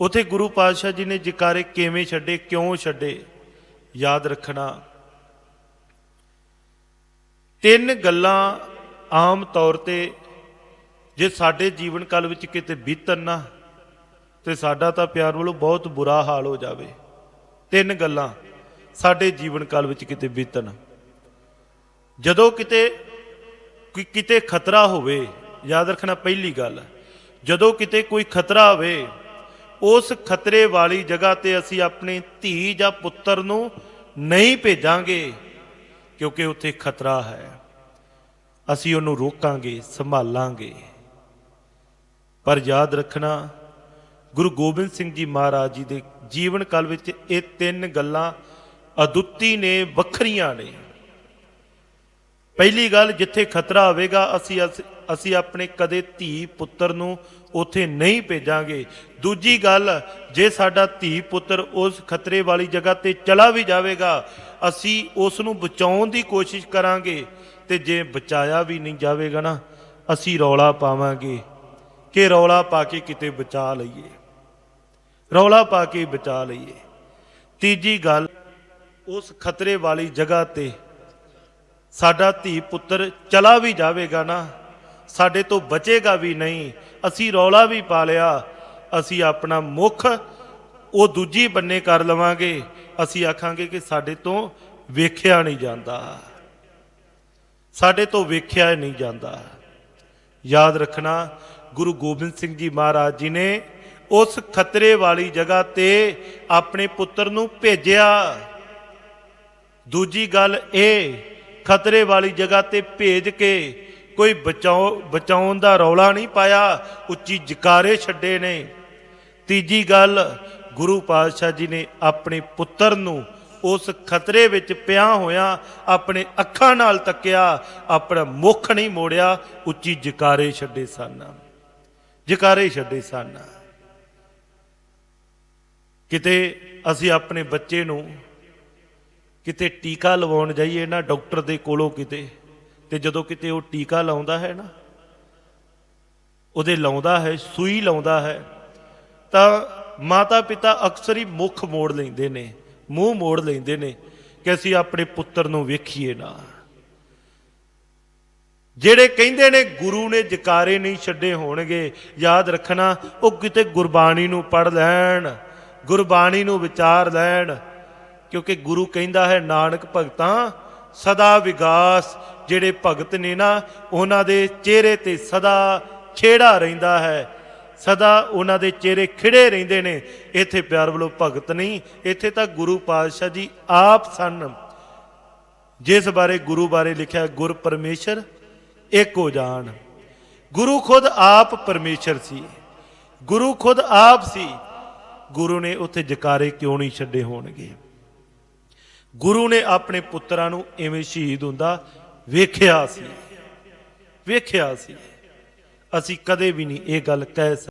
ਉਥੇ ਗੁਰੂ ਪਾਤਸ਼ਾਹ ਜੀ ਨੇ ਜਕਾਰੇ ਕਿਵੇਂ ਛੱਡੇ, ਕਿਉਂ ਛੱਡੇ, ਯਾਦ ਰੱਖਣਾ। ਤਿੰਨ ਗੱਲਾਂ ਆਮ ਤੌਰ ਤੇ ਜੇ ਸਾਡੇ ਜੀਵਨ ਕਾਲ ਵਿੱਚ ਕਿਤੇ ਬੀਤਣ ਨਾ, ਤੇ ਸਾਡਾ ਤਾਂ ਪਿਆਰ ਵੱਲੋਂ ਬਹੁਤ ਬੁਰਾ ਹਾਲ ਹੋ ਜਾਵੇ। ਤਿੰਨ ਗੱਲਾਂ ਸਾਡੇ ਜੀਵਨ ਕਾਲ ਵਿੱਚ ਕਿਤੇ ਬੀਤਣ। ਜਦੋਂ ਕਿਤੇ ਕਿਤੇ ਖਤਰਾ ਹੋਵੇ, ਯਾਦ ਰੱਖਣਾ ਪਹਿਲੀ ਗੱਲ, ਜਦੋਂ ਕਿਤੇ ਕੋਈ ਖਤਰਾ ਹੋਵੇ ਉਸ ਖਤਰੇ ਵਾਲੀ ਜਗ੍ਹਾ ਤੇ ਅਸੀਂ ਆਪਣੀ ਧੀ ਜਾਂ ਪੁੱਤਰ ਨੂੰ ਨਹੀਂ ਭੇਜਾਂਗੇ, ਕਿਉਂਕਿ ਉੱਥੇ ਖਤਰਾ ਹੈ। ਅਸੀਂ ਉਹਨੂੰ ਰੋਕਾਂਗੇ, ਸੰਭਾਲਾਂਗੇ। ਪਰ ਯਾਦ ਰੱਖਣਾ, ਗੁਰੂ ਗੋਬਿੰਦ ਸਿੰਘ ਜੀ ਮਹਾਰਾਜ ਜੀ ਦੇ ਜੀਵਨ ਕਾਲ ਵਿੱਚ ਇਹ ਤਿੰਨ ਗੱਲਾਂ ਅਦੁੱਤੀ ਨੇ, ਵੱਖਰੀਆਂ ਨੇ। ਪਹਿਲੀ ਗੱਲ, ਜਿੱਥੇ ਖਤਰਾ ਹੋਵੇਗਾ, ਅਸੀਂ ਅਸੀਂ ਆਪਣੇ ਕਦੇ ਧੀ ਪੁੱਤਰ ਨੂੰ ਉੱਥੇ ਨਹੀਂ ਭੇਜਾਂਗੇ। ਦੂਜੀ ਗੱਲ, ਜੇ ਸਾਡਾ ਧੀ ਪੁੱਤਰ ਉਸ ਖਤਰੇ ਵਾਲੀ ਜਗ੍ਹਾ ਤੇ ਚਲਾ ਵੀ ਜਾਵੇਗਾ, ਅਸੀਂ ਉਸ ਨੂੰ ਬਚਾਉਣ ਦੀ ਕੋਸ਼ਿਸ਼ ਕਰਾਂਗੇ ਤੇ ਜੇ ਬਚਾਇਆ ਵੀ ਨਹੀਂ ਜਾਵੇਗਾ ਨਾ, ਅਸੀਂ ਰੌਲਾ ਪਾਵਾਂਗੇ ਕਿ ਰੌਲਾ ਪਾ ਕੇ ਕਿਤੇ ਬਚਾ ਲਈਏ। ਰੌਲਾ ਪਾ ਕੇ ਬਚਾ ਲਈਏ। ਤੀਜੀ ਗੱਲ, ਉਸ ਖਤਰੇ ਵਾਲੀ ਜਗ੍ਹਾ ਤੇ ਸਾਡਾ ਧੀ ਪੁੱਤਰ ਚਲਾ ਵੀ ਜਾਵੇਗਾ ਨਾ ਸਾਡੇ ਤੋਂ ਬਚੇਗਾ ਵੀ ਨਹੀਂ, ਅਸੀਂ ਰੌਲਾ ਵੀ ਪਾ ਲਿਆ, ਅਸੀਂ ਆਪਣਾ ਮੁਖ, ਉਹ ਦੂਜੀ ਬੰਨੇ ਕਰ ਲਵਾਂਗੇ, ਅਸੀਂ ਆਖਾਂਗੇ ਕਿ ਸਾਡੇ ਤੋਂ ਵੇਖਿਆ ਨਹੀਂ ਜਾਂਦਾ। ਸਾਡੇ ਤੋਂ ਵੇਖਿਆ ਨਹੀਂ ਜਾਂਦਾ। ਯਾਦ ਰੱਖਣਾ, ਗੁਰੂ ਗੋਬਿੰਦ ਸਿੰਘ ਜੀ ਮਹਾਰਾਜ ਜੀ ਨੇ ਉਸ ਖਤਰੇ ਵਾਲੀ ਜਗ੍ਹਾ ਤੇ ਆਪਣੇ ਪੁੱਤਰ ਨੂੰ ਭੇਜਿਆ। ਦੂਜੀ ਗੱਲ ਇਹ, ਖਤਰੇ ਵਾਲੀ ਜਗ੍ਹਾ ਤੇ ਭੇਜ ਕੇ ਕੋਈ ਬਚਾਓ ਬਚਾਉਣ ਦਾ ਰੌਲਾ ਨਹੀਂ ਪਾਇਆ, ਉੱਚੀ ਜਕਾਰੇ ਛੱਡੇ ਨੇ। ਤੀਜੀ ਗੱਲ, ਗੁਰੂ ਪਾਤਸ਼ਾਹ ਜੀ ਨੇ ਆਪਣੇ ਪੁੱਤਰ ਨੂੰ ਉਸ ਖਤਰੇ ਵਿੱਚ ਪਿਆ ਹੋਇਆ, ਆਪਣੇ ਅੱਖਾਂ ਨਾਲ ਤੱਕਿਆ, ਆਪਣਾ ਮੁਖ ਨਹੀਂ ਮੋੜਿਆ, ਉੱਚੀ ਜਕਾਰੇ ਛੱਡੇ ਸਨ। ਜਕਾਰੇ ਛੱਡੇ ਸਨ। ਕਿਤੇ ਅਸੀਂ ਆਪਣੇ ਬੱਚੇ ਨੂੰ ਕਿਤੇ ਟੀਕਾ ਲਵਾਉਣ ਜਾਈਏ ਨਾ ਡਾਕਟਰ ਦੇ ਕੋਲੋਂ ਕਿਤੇ ਤੇ ਜਦੋਂ ਕਿਤੇ ਉਹ ਟੀਕਾ ਲਾਉਂਦਾ ਹੈ ਨਾ, ਉਹਦੇ ਲਾਉਂਦਾ ਹੈ, ਸੂਈ ਲਾਉਂਦਾ ਹੈ, ਤਾਂ ਮਾਤਾ ਪਿਤਾ ਅਕਸਰ ਹੀ ਮੁਖ ਮੋੜ ਲੈਂਦੇ ਨੇ, ਮੂੰਹ ਮੋੜ ਲੈਂਦੇ ਨੇ ਕਿ ਅਸੀਂ ਆਪਣੇ ਪੁੱਤਰ ਨੂੰ ਵੇਖੀਏ ਨਾ। ਜਿਹੜੇ ਕਹਿੰਦੇ ਨੇ ਗੁਰੂ ਨੇ ਜਕਾਰੇ ਨਹੀਂ ਛੱਡੇ ਹੋਣਗੇ, ਯਾਦ ਰੱਖਣਾ, ਉਹ ਕਿਤੇ ਗੁਰਬਾਣੀ ਨੂੰ ਪੜ ਲੈਣ, ਗੁਰਬਾਣੀ ਨੂੰ ਵਿਚਾਰ ਲੈਣ, ਕਿਉਂਕਿ ਗੁਰੂ ਕਹਿੰਦਾ ਹੈ, ਨਾਨਕ ਭਗਤਾਂ, ਸਦਾ ਵਿਗਾਸ ਜਿਹੜੇ ਭਗਤ ਨੇ ਨਾ, ਉਹਨਾਂ ਦੇ ਚਿਹਰੇ ਤੇ ਸਦਾ ਛੇੜਾ ਰਹਿੰਦਾ ਹੈ। ਸਦਾ ਉਹਨਾਂ ਦੇ ਚਿਹਰੇ ਖਿੜੇ ਰਹਿੰਦੇ ਨੇ। ਇੱਥੇ ਪਿਆਰ ਵੱਲੋਂ ਭਗਤ ਨਹੀਂ, ਇੱਥੇ ਤਾਂ ਗੁਰੂ ਪਾਤਸ਼ਾਹ ਜੀ ਆਪ ਸਨ। ਜਿਸ ਬਾਰੇ ਗੁਰੂ ਬਾਰੇ ਲਿਖਿਆ, ਗੁਰ ਪਰਮੇਸ਼ਰ ਇੱਕ ਹੋ ਜਾਣ। ਗੁਰੂ ਖੁਦ ਆਪ ਪਰਮੇਸ਼ਰ ਸੀ। ਗੁਰੂ ਖੁਦ ਆਪ ਸੀ। ਗੁਰੂ ਨੇ ਉੱਥੇ ਜਕਾਰੇ ਕਿਉਂ ਨਹੀਂ ਛੱਡੇ ਹੋਣਗੇ? ਗੁਰੂ ਨੇ ਆਪਣੇ ਪੁੱਤਰਾਂ ਨੂੰ ਐਵੇਂ ਸ਼ਹੀਦ ਹੁੰਦਾ ਵੇਖਿਆ ਸੀ। ਵੇਖਿਆ ਸੀ। ਅਸੀਂ ਕਦੇ ਵੀ ਨਹੀਂ ਇਹ ਗੱਲ ਕਹਿ ਸਕਦੇ।